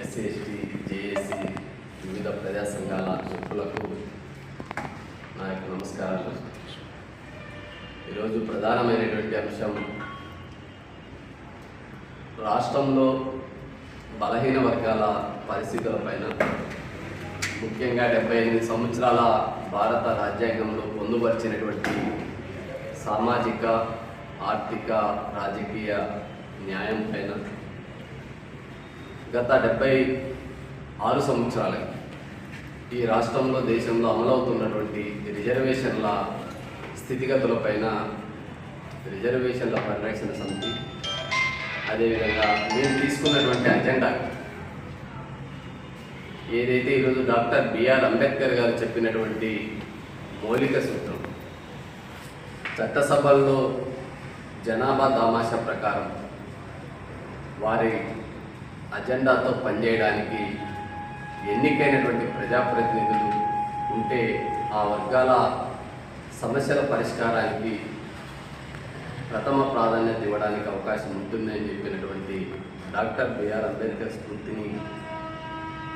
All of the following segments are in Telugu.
ఎస్సీ ఎస్టీ జేఏసీ వివిధ ప్రజా సంఘాల గుంపులకు నా యొక్క నమస్కారాలు. ఈరోజు ప్రధానమైనటువంటి అంశం రాష్ట్రంలో బలహీన వర్గాల పరిస్థితులపైన ముఖ్యంగా డెబ్బై ఎనిమిది సంవత్సరాల భారత రాజ్యాంగంలో పొందుపరిచినటువంటి సామాజిక ఆర్థిక రాజకీయ న్యాయం పైన గత డెబ్బై ఆరు సంవత్సరాలకి ఈ రాష్ట్రంలో దేశంలో అమలవుతున్నటువంటి రిజర్వేషన్ల స్థితిగతులపైన రిజర్వేషన్ల పరిరక్షణ సమితి అదేవిధంగా మేము తీసుకున్నటువంటి అజెండా. ఏదైతే ఈరోజు డాక్టర్ బిఆర్ అంబేద్కర్ గారు చెప్పినటువంటి మౌలిక సూత్రం చట్టసభల్లో జనాభా దామాష ప్రకారం వారి అజెండాతో పనిచేయడానికి ఎన్నికైనటువంటి ప్రజాప్రతినిధులు ఉంటే ఆ వర్గాల సమస్యల పరిష్కారానికి ప్రథమ ప్రాధాన్యత ఇవ్వడానికి అవకాశం ఉంటుందని చెప్పినటువంటి డాక్టర్ బిఆర్ అంబేద్కర్ స్ఫూర్తిని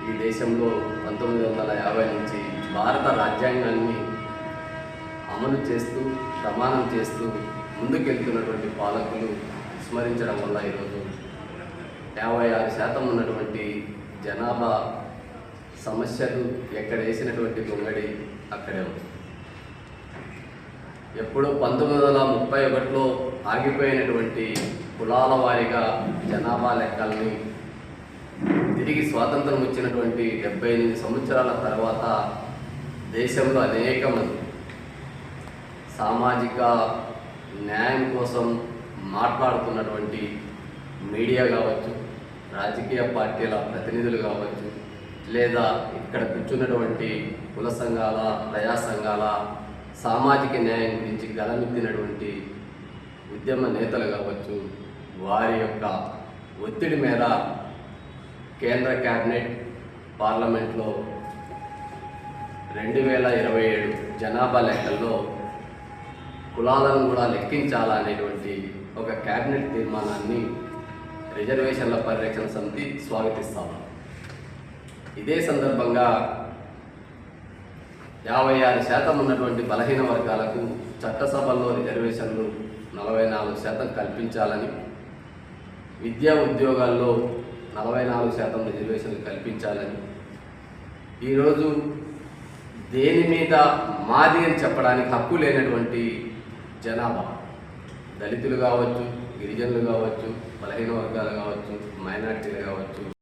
ఈ దేశంలో పంతొమ్మిది వందల యాభై నుంచి భారత రాజ్యాంగాన్ని అమలు చేస్తూ ప్రమాణం చేస్తూ ముందుకెళ్తున్నటువంటి పాలకులు విస్మరించడం వల్ల ఈరోజు యాభై ఆరు శాతం ఉన్నటువంటి జనాభా సమస్యలు ఎక్కడ వేసినటువంటి గొంగడి అక్కడే ఉంది. ఎప్పుడో పంతొమ్మిది వందల ముప్పై ఒకటిలో ఆగిపోయినటువంటి కులాల వారీగా జనాభా లెక్కల్ని తిరిగి స్వాతంత్రం వచ్చినటువంటి డెబ్బై ఎనిమిది సంవత్సరాల తర్వాత దేశంలో అనేక మంది సామాజిక న్యాయం కోసం మాట్లాడుతున్నటువంటి మీడియా కావచ్చు రాజకీయ పార్టీల ప్రతినిధులు కావచ్చు లేదా ఇక్కడ కూర్చున్నటువంటి కుల సంఘాల ప్రజా సంఘాల సామాజిక న్యాయం గురించి గలమెత్తినటువంటి ఉద్యమ నేతలు కావచ్చు వారి యొక్క ఒత్తిడి మేర కేంద్ర క్యాబినెట్ పార్లమెంట్లో రెండు వేల ఇరవై ఏడు జనాభా లెక్కల్లో కులాలను కూడా లెక్కించాలనేటువంటి ఒక క్యాబినెట్ తీర్మానాన్ని రిజర్వేషన్ల పరిరక్షణ సమితి స్వాగతిస్తాము. ఇదే సందర్భంగా యాభై ఆరు శాతం ఉన్నటువంటి బలహీన వర్గాలకు చట్టసభల్లో రిజర్వేషన్లు నలభై నాలుగు శాతం కల్పించాలని విద్యా ఉద్యోగాల్లో నలభై నాలుగు శాతం రిజర్వేషన్లు కల్పించాలని ఈరోజు దేని మీద మాది అని చెప్పడానికి హక్కు లేనటువంటి జనాభా దళితులు కావచ్చు గిరిజనులు కావచ్చు బలహీన వర్గాలు కావచ్చు మైనార్టీలు కావచ్చు.